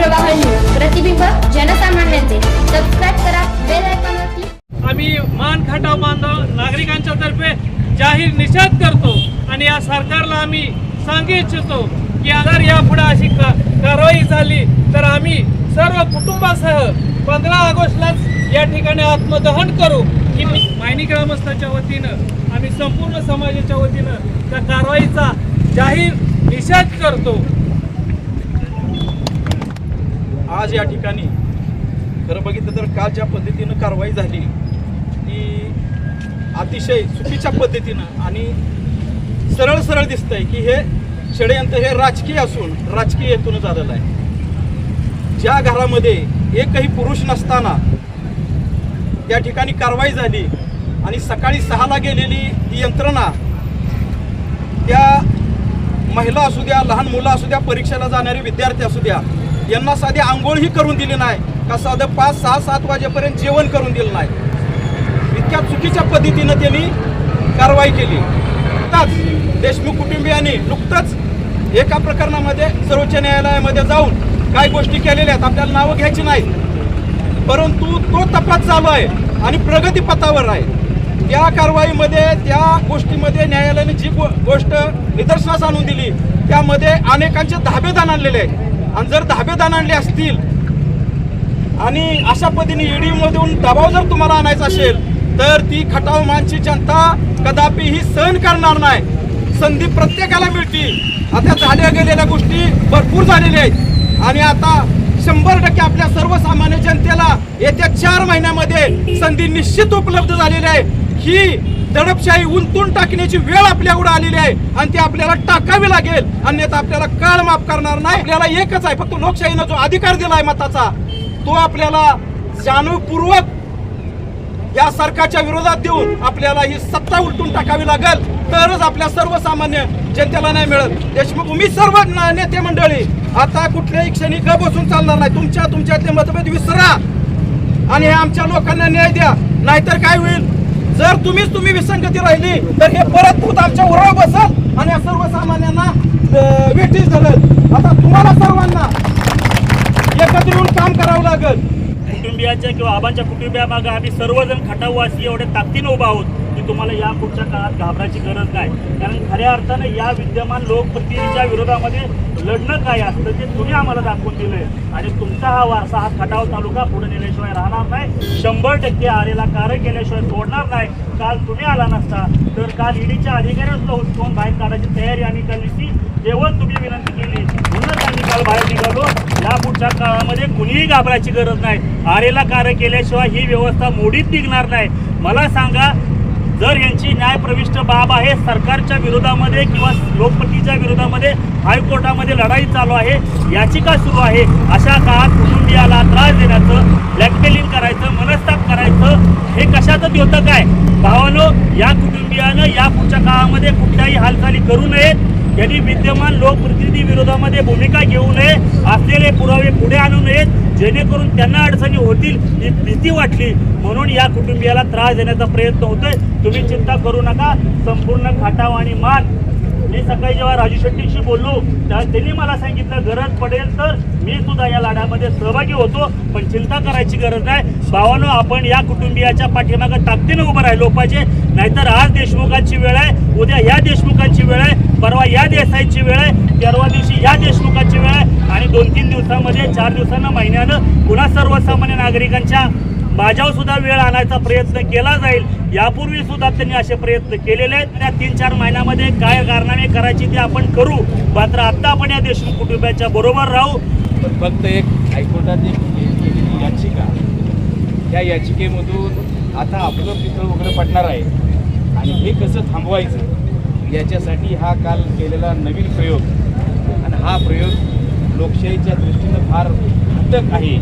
प्रवाह न्यूज प्रतिबिंब जनसामान्यांचे. सबस्क्राईब करा बेल आयकॉनवरती आम्ही मान खटाव बांधव नागरिकांच्या तर्फे जाहीर निषेध करतो आणि या सरकारला आम्ही सांगू इच्छितो की अगर यापुढे अशी का- कारवाई झाली तर आम्ही सर्व कुटुंबासह पंधरा ऑगस्टलाच या ठिकाणी आत्मदहन करू. की मायनी ग्रामस्थाच्या वतीनं आम्ही संपूर्ण समाजाच्या वतीनं त्या कारवाईचा जाहीर निषेध करतो. आज या ठिकाणी खरं बघितलं तर काल ज्या पद्धतीनं कारवाई झाली ती अतिशय चुकीच्या पद्धतीनं आणि सरळ सरळ दिसतंय की हे षडयंत्र हे राजकीय असून राजकीय हेतून झालेलं आहे. ज्या घरामध्ये एकही पुरुष नसताना त्या ठिकाणी कारवाई झाली आणि सकाळी सहाला गेलेली ही यंत्रणा त्या महिला असू द्या लहान मुलं असू द्या परीक्षेला जाणारे विद्यार्थी असू द्या यांना साधी आंघोळही करून दिली नाही का साधं पाच सहा सात वाजेपर्यंत जेवण करून दिलं नाही. इतक्या चुकीच्या पद्धतीनं त्यांनी कारवाई केली. नुकताच देशमुख कुटुंबियांनी नुकतंच एका प्रकरणामध्ये सर्वोच्च न्यायालयामध्ये जाऊन काही गोष्टी केलेल्या आहेत आपल्याला नावं घ्यायची नाहीत. परंतु तो तपास चालू आहे आणि प्रगतीपथावर आहे. त्या कारवाईमध्ये त्या गोष्टीमध्ये न्यायालयाने जी गो गोष्ट निदर्शनास आणून दिली त्यामध्ये अनेकांचे धाबेदान आणलेले आहेत. आणि जर धाबेदान आणले असतील आणि अशा पद्धतीने ईडीमधून दबाव जर तुम्हाला आणायचा असेल तर ती खटाव मानची जनता कदापि ही सहन करणार नाही. संधी प्रत्येकाला मिळते आता झाल्या गेलेल्या गोष्टी भरपूर झालेल्या आहेत. आणि आता शंभर टक्के आपल्या सर्वसामान्य जनतेला येत्या चार महिन्यामध्ये संधी निश्चित उपलब्ध झालेली आहे. ही दडपशाही उंतून टाकण्याची वेळ आपल्याकडे आलेली आहे. आणि ती आपल्याला टाकावी लागेल. अन्यथा आपल्याला काळ माफ करणार नाही. आपल्याला एकच आहे. फक्त लोकशाहीनं जो अधिकार दिला आहे मताचा तो आपल्याला जाणीवपूर्वक या सरकारच्या विरोधात देऊन आपल्याला ही सत्ता उलटून टाकावी लागेल. तरच आपल्या सर्वसामान्य जनतेला नाही मिळत देशमुख मी सर्व नेते मंडळी आता कुठल्याही क्षणी ग बसून चालणार नाही. तुमच्या तुमच्यातले मतभेद विसरा. आणि हे आमच्या लोकांना न्याय द्या. नाहीतर काय होईल? जर तुम्हीच तुम्ही विसंगती राहिली तर हे परत भूत आमच्या उरावर बसल आणि या सर्वसामान्यांना अं, वेठीस धरल आता तुम्हाला सर्वांना एकत्र येऊन काम करावं लागेल. कुटुंबियांच्या किंवा आबांच्या कुटुंबियामागं आम्ही सर्वजण खटाववासी एवढे ताकदीनं उभा आहोत की तुम्हाला या पुढच्या काळात घाबरायची गरज नाही. कारण खऱ्या अर्थानं या विद्यमान लोकप्रतिनिधीच्या विरोधामध्ये लढणं काय असतं ते तुम्ही आम्हाला दाखवून दिलंय. आणि तुमचा हा वारसा हा खटाव तालुका पुढे नेल्याशिवाय राहणार नाही. शंभर टक्के आरेला कार्य केल्याशिवाय सोडणार नाही. काल तुम्ही आला नसता. तर काल ईडीच्या अधिकाऱ्यांना सुद्धा बाहेर काढायची तयारी आम्ही केली होती. जेव्हा तुम्ही विनंती केली. म्हणूनच आम्ही काल बाहेर निघालो. या पुढच्या काळामध्ये कुणीही घाबरायची गरज नाही. आरेला कार्य केल्याशिवाय ही व्यवस्था मोडीत निघणार नाही. मला सांगा जर यांची न्यायप्रविष्ट बाब आहे सरकारच्या विरोधामध्ये किंवा लोकपतीच्या विरोधामध्ये हायकोर्टामध्ये लढाई चालू आहे याचिका सुरू आहे अशा काळात कुटुंबियाला त्रास देण्याचं ब्लॅकमेलिंग करायचं मनस्ताप करायचं हे कशातच होतं काय? भावानो या कुटुंबियानं या पुढच्या काळामध्ये कुठल्याही हालचाली करू नयेत. यांनी विद्यमान लोकप्रतिनिधी विरोधामध्ये भूमिका घेऊ नये असलेले पुरावे पुढे आणू नयेत जेणेकरून त्यांना अडचणी होतील ही भीती वाटली. म्हणून या कुटुंबियाला त्रास देण्याचा प्रयत्न होतोय. तुम्ही चिंता करू नका. संपूर्ण खाटाव आणि मान मी सकाळी जेव्हा राजू शेट्टीशी बोललो तेव्हा त्यांनी मला सांगितलं गरज पडेल तर मी सुद्धा या लढ्यामध्ये सहभागी होतो पण चिंता करायची गरज नाही. भावानं आपण या कुटुंबियाच्या पाठीमागं ताकदीनं उभं राहिलो पाहिजे. नाहीतर आज देशमुखांची वेळ आहे उद्या या देशमुखांची वेळ आहे परवा या देसाईची वेळ आहे परवा दिवशी या देशमुखांची वेळ आहे. आणि दोन तीन दिवसामध्ये चार दिवसांना महिन्यानं पुन्हा सर्वसामान्य नागरिकांच्या माझ्यावर सुद्धा वेळ आणायचा प्रयत्न केला जाईल. यापूर्वी सुद्धा त्यांनी असे प्रयत्न केलेले आहेत. त्या तीन चार महिन्यामध्ये काय कारनामे करायची ते आपण करू. मात्र आत्ता आपण या देशमुख कुटुंबाच्या बरोबर राहू. फक्त एक हायकोर्टात एक केलेली याचिका. त्या याचिकेमधून आता आपलं पितळ वगैरे पडणार आहे. आणि हे कसं थांबवायचं याच्यासाठी हा काल केलेला नवीन प्रयोग. आणि हा प्रयोग लोकशाहीच्या दृष्टीनं फार घातक आहे.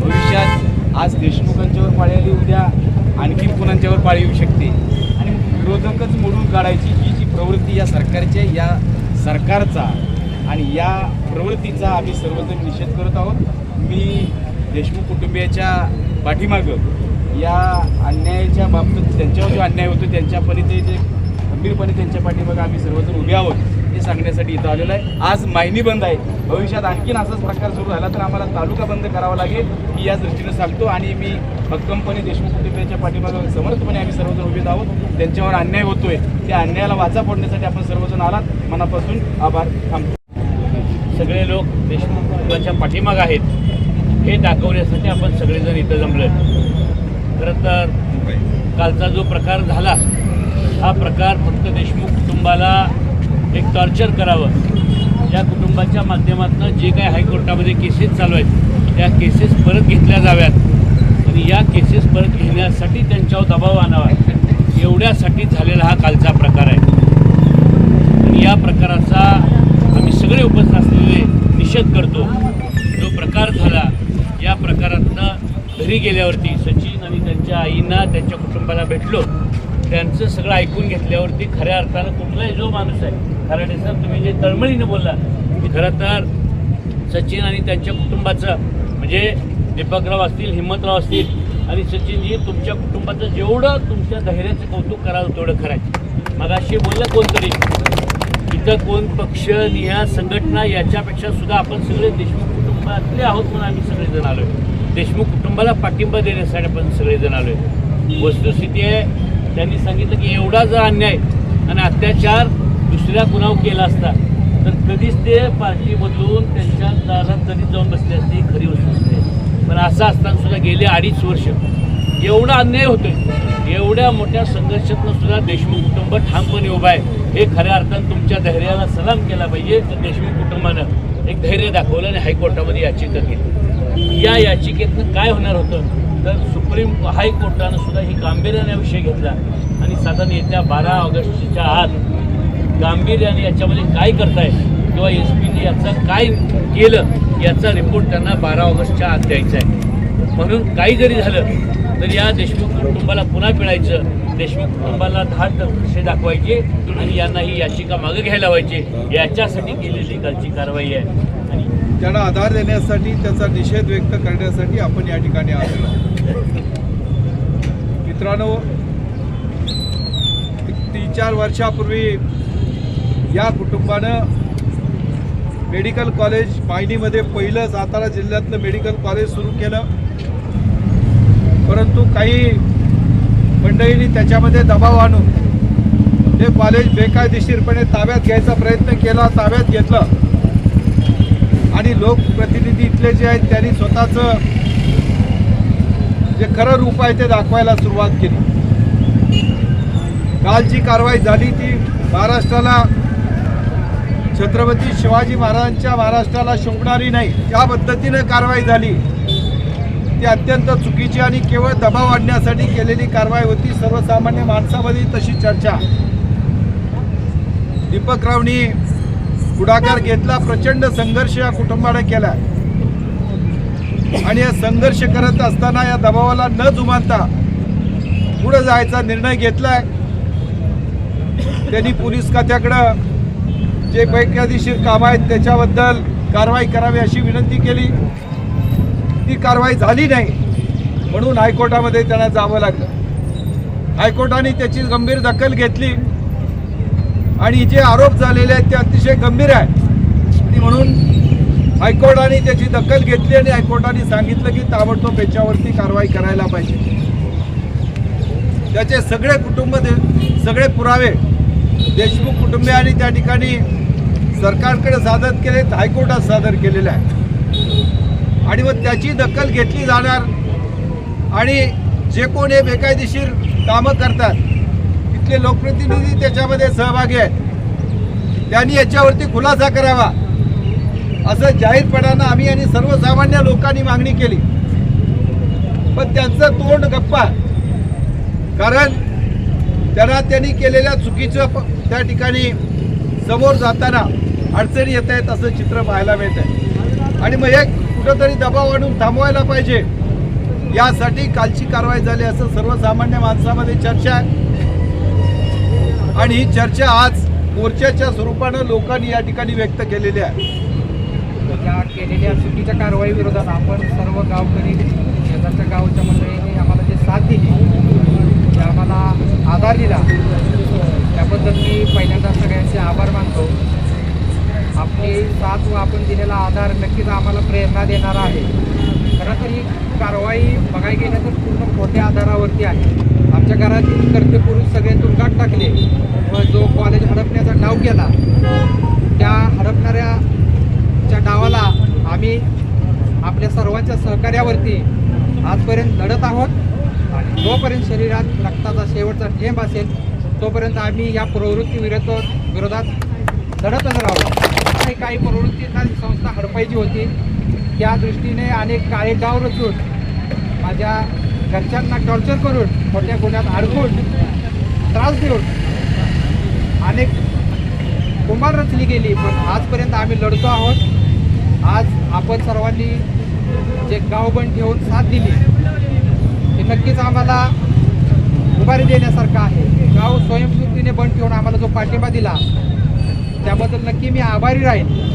भविष्यात आज देशमुखांच्यावर पाळी आली उद्या आणखी कुणांच्यावर पाळी येऊ शकते? आणि विरोधकच मोडून काढायची ही जी प्रवृत्ती या सरकारच्या या सरकारचा आणि या प्रवृत्तीचा आम्ही सर्वजण निषेध करत आहोत. मी देशमुख कुटुंबियाच्या पाठीमागं या अन्यायाच्या बाबतीत त्यांच्यावर जो अन्याय होतो त्यांच्यापणे ते जे गंभीरपणे त्यांच्या पाठीमागं आम्ही सर्वजण उभे आहोत. हे सांगण्यासाठी इथं आलेलो आहे. आज मायनी बंद आहे. भविष्यात आणखीन असाच प्रकार सुरू झाला तर आम्हाला तालुका बंद करावा लागेल मी या दृष्टीनं सांगतो आणि मी भक्कमपणे देशमुख कुटुंबियांच्या पाठीमागे समर्थपणे आम्ही सर्वजण उभे आहोत. त्यांच्यावर अन्याय होतोय. त्या अन्यायाला वाचा फोडण्यासाठी आपण सर्वजण आलात. मनापासून आभार थांबतो. सगळे लोक देशमुख कुटुंबाच्या पाठीमाग आहेत. हे दाखवण्यासाठी आपण सगळेजण इथं जमलोय. खरं तर कालचा जो प्रकार झाला हा प्रकार फक्त देशमुख कुटुंबाला एक टॉर्चर करावं. या कुटुंबाच्या माध्यमातून जे काही हायकोर्टामध्ये केसेस चालू आहेत त्या केसेस परत घेतल्या जाव्यात. आणि या केसेस परत घेण्यासाठी त्यांच्यावर दबाव आणावा. एवढ्यासाठी झालेला हा कालचा प्रकार आहे. आणि या प्रकाराचा आम्ही सगळे उपस्थित असलेले निषेध करतो. जो प्रकार झाला या प्रकारातनं घरी गेल्यावरती सचिन आणि त्यांच्या आईंना त्यांच्या कुटुंबाला भेटलो. त्यांचं सगळं ऐकून घेतल्यावरती खऱ्या अर्थानं कुठलाही जो माणूस आहे खराडे सर तुम्ही जे तळमळीनं बोलला की खरं तर सचिन आणि त्यांच्या कुटुंबाचं म्हणजे दीपकराव असतील हिंमतराव असतील आणि सचिनजी तुमच्या कुटुंबाचं जेवढं तुमच्या धैर्याचं कौतुक करावं तेवढं खरं आहे. मगाशी बोललं कोणतरी इथं कोण पक्ष निहा संघटना याच्यापेक्षा सुद्धा आपण सगळे देशमुख कुटुंबातले आहोत म्हणून आम्ही सगळेजण आलो आहे देशमुख कुटुंबाला पाठिंबा देण्यासाठी आपण सगळेजण आलो आहे वस्तुस्थिती आहे त्यांनी सांगितलं की एवढा जर अन्याय आणि अत्याचार दुसऱ्या कुणावर केला असता तर कधीच ते पार्टी बदलून त्यांच्या दारात कधीच जाऊन बसले असते खरी वस्तुस्थिती असते. पण असं असताना सुद्धा गेले अडीच वर्ष एवढा अन्याय होतोय. एवढ्या मोठ्या संघर्षातून सुद्धा देशमुख कुटुंब ठामपणे उभा आहे. हे खऱ्या अर्थानं तुमच्या धैर्याला सलाम केला पाहिजे तर देशमुख कुटुंबानं एक धैर्य दाखवलं आणि हायकोर्टामध्ये याचिका केली. या याचिकेतनं काय होणार होतं? तर सुप्रीम हायकोर्टानं सुद्धा ही गांभीर्याने विषय घेतला. आणि साधारण येत्या बारा ऑगस्टच्या आत गांभीर्याने याच्यामध्ये काय करताय किंवा एस पीने याचं काय केलं याचा रिपोर्ट त्यांना बारा ऑगस्टच्या आत द्यायचा आहे. म्हणून काही जरी झालं तर या देशमुख कुटुंबाला पुन्हा पिळायचं देशमुख कुटुंबाला दहा विषय दाखवायचे आणि यांना ही याचिका मागं घ्यायला व्हायची याच्यासाठी केलेली कालची कारवाई आहे. त्यांना आधार देण्यासाठी त्याचा निषेध व्यक्त करण्यासाठी आपण या ठिकाणी आलेलो आहोत. मित्रांनो तीन चार वर्षापूर्वी या कुटुंबानं मेडिकल कॉलेज मायनीमध्ये पहिलं सातारा जिल्ह्यातलं मेडिकल कॉलेज सुरू केलं. परंतु काही मंडळींनी त्याच्यामध्ये दबाव आणून हे कॉलेज बेकायदेशीरपणे ताब्यात घ्यायचा प्रयत्न केला ताब्यात घेतलं. आणि लोकप्रतिनिधी इथले जे आहेत त्यांनी स्वतःचं जे खरं रूप आहे ते दाखवायला सुरुवात केली. काल जी कारवाई झाली ती महाराष्ट्राला छत्रपती शिवाजी महाराजांच्या महाराष्ट्राला शोभणारी नाही. ज्या पद्धतीनं कारवाई झाली. ती अत्यंत चुकीची आणि केवळ दबाव आणण्यासाठी केलेली कारवाई होती. सर्वसामान्य माणसामध्ये तशी चर्चा. दीपकरावनी पुढाकार घेतला प्रचंड संघर्ष या कुटुंबाने केला. आणि या संघर्ष करत असताना या दबावाला न जुमानता पुढे जायचा निर्णय घेतलाय. त्यांनी पोलीस खात्याकडं जे बेकायदेशीर काम आहेत त्याच्याबद्दल कारवाई करावी अशी विनंती केली. ती कारवाई झाली नाही म्हणून हायकोर्टामध्ये त्यांना जावं लागलं. हायकोर्टाने त्याची गंभीर दखल घेतली. आणि जे आरोप झालेले आहेत ते अतिशय गंभीर आहे आणि म्हणून हायकोर्टाने त्याची दखल घेतली आणि हायकोर्टाने सांगितलं की ताबडतोब याच्यावरती कारवाई करायला पाहिजे. त्याचे सगळे कुटुंब दे- सगळे पुरावे देशमुख कुटुंबियांनी त्या ठिकाणी सरकारकडे सादर केले हायकोर्टात सादर केलेले आहे आणि मग त्याची दखल घेतली जाणार आणि जे कोण हे बेकायदेशीर कामं करतात तिथले लोकप्रतिनिधी त्याच्यामध्ये सहभागी आहेत. त्यांनी याच्यावरती खुलासा करावा. असं जाहीरपणानं आम्ही आणि सर्वसामान्य लोकांनी मागणी केली. पण त्यांचं तोंड गप्पा. कारण त्यांना त्यांनी केलेल्या चुकीचं त्या ठिकाणी समोर जाताना अडचणी येत आहेत असं चित्र पाहायला मिळत आहे आणि मग हे कुठंतरी दबाव आणून थांबवायला पाहिजे. यासाठी कालची कारवाई झाली असं सर्वसामान्य माणसामध्ये चर्चा आहे. आणि ही चर्चा आज मोर्चाच्या स्वरूपानं लोकांनी या ठिकाणी व्यक्त केलेली आहे. त्या केलेल्या चुकीच्या कारवाई विरोधात आपण सर्व गावकरी शेजारच्या गावच्या मंडळींनी आम्हाला जे साथ दिली ते आम्हाला आधार दिला. त्याबद्दल मी पहिल्यांदा सगळ्यांचे आभार मानतो. आपली साथ व आपण दिलेला आधार नक्कीच आम्हाला प्रेरणा देणारा आहे. खरं तर ही कारवाई बघायला गेलं तर पूर्ण खोट्या आधारावरती आहे. आमच्या घरातील कर्ते पुरुष सगळे तुरुंगात टाकले. व जो कॉलेज हडपण्याचा डाव केला त्या हडपणाऱ्याच्या डावाला आम्ही आपल्या सर्वांच्या सहकार्यावरती आजपर्यंत लढत आहोत. आणि जोपर्यंत शरीरात रक्ताचा शेवटचा थेंब असेल तोपर्यंत आम्ही या प्रवृत्ती विरोध विरोधात लढतच राहू. काही काही प्रवृत्तींना संस्था हडपायची होती. त्या दृष्टीने अनेक काळे डाव रचून माझ्या घरच्यांना टॉर्चर करून खोट्या गुन्ह्यात अडकून त्रास देऊन अनेक कुंभार रचली गेली. पण आजपर्यंत आम्ही लढतो आहोत. आज आपण सर्वांनी जे गाव बंद ठेवून साथ दिली हे नक्कीच आम्हाला उभारी देण्यासारखं आहे. गाव स्वयंस्फूर्तीने बंद ठेवून आम्हाला जो पाठिंबा दिला त्याबद्दल नक्की मी आभारी राहीन.